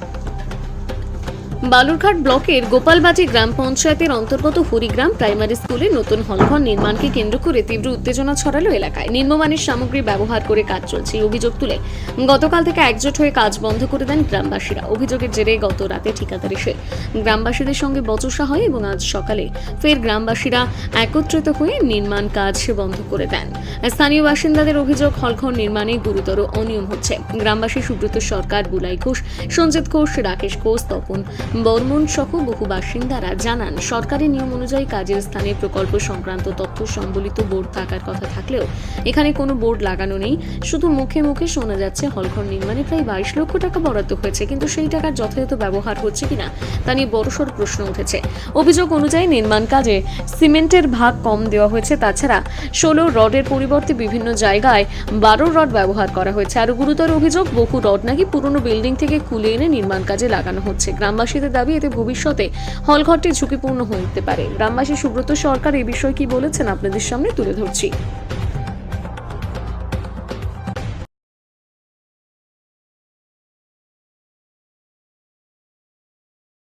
you Balurghat ব্লকের গোপালবাটি গ্রাম পঞ্চায়েতের অন্তর্গত হরিগ্রাম প্রাইমারি স্কুলে নতুন হলঘর নির্মাণকে কেন্দ্র করে তীব্র উত্তেজনা ছড়ালো এলাকায়। নিম্নমানের সামগ্রী ব্যবহার করে কাজ চলছে অভিযোগ তুলে গতকাল থেকে একজোট হয়ে কাজ বন্ধ করে দেন গ্রামবাসীরা। অভিযোগের জেরে গত রাতে ঠিকাদার এসে গ্রামবাসীদের সঙ্গে বচসা হয় এবং আজ সকালে ফের গ্রামবাসীরা একত্রিত হয়ে নির্মাণ কাজ বন্ধ করে দেন। স্থানীয় বাসিন্দাদের অভিযোগ, হলঘর নির্মাণে গুরুতর অনিয়ম হচ্ছে। গ্রামবাসী সুব্রত সরকার, বুলাই ঘোষ, সঞ্জিত ঘোষ, রাকেশ ঘোষ, তপন বর্মন সহ বহু বাসিন্দারা জানান সরকারি নিয়ম অনুযায়ী কাজের স্থানে প্রকল্প সংক্রান্ত তথ্য সম্বলিত বোর্ড থাকার কথা থাকলেও এখানে কোনো বোর্ড লাগানো নেই। শুধু মুখে মুখে শোনা যাচ্ছে, হলঘর নির্মাণে প্রায় বাইশ লক্ষ টাকা বরাদ্দ হয়েছে, কিন্তু সেই টাকার যথাযথ ব্যবহার হচ্ছে কিনা তা নিয়ে বড়সড় প্রশ্ন উঠেছে। অভিযোগ অনুযায়ী নির্মাণ কাজে সিমেন্টের ভাগ কম দেওয়া হয়েছে। তাছাড়া ষোলো রডের পরিবর্তে বিভিন্ন জায়গায় বারো রড ব্যবহার করা হয়েছে। আরও গুরুতর অভিযোগ, বহু রড নাকি পুরনো বিল্ডিং থেকে খুলে এনে নির্মাণ কাজে লাগানো হচ্ছে। গ্রামবাসীদের দাবি, এতে ভবিষ্যতে হলঘরটি ঝুঁকিপূর্ণ হয়ে উঠতে পারে। গ্রামবাসী সুব্রত সরকার এই বিষয়ে কি বলেছেন আপনাদের সামনে তুলে ধরছি।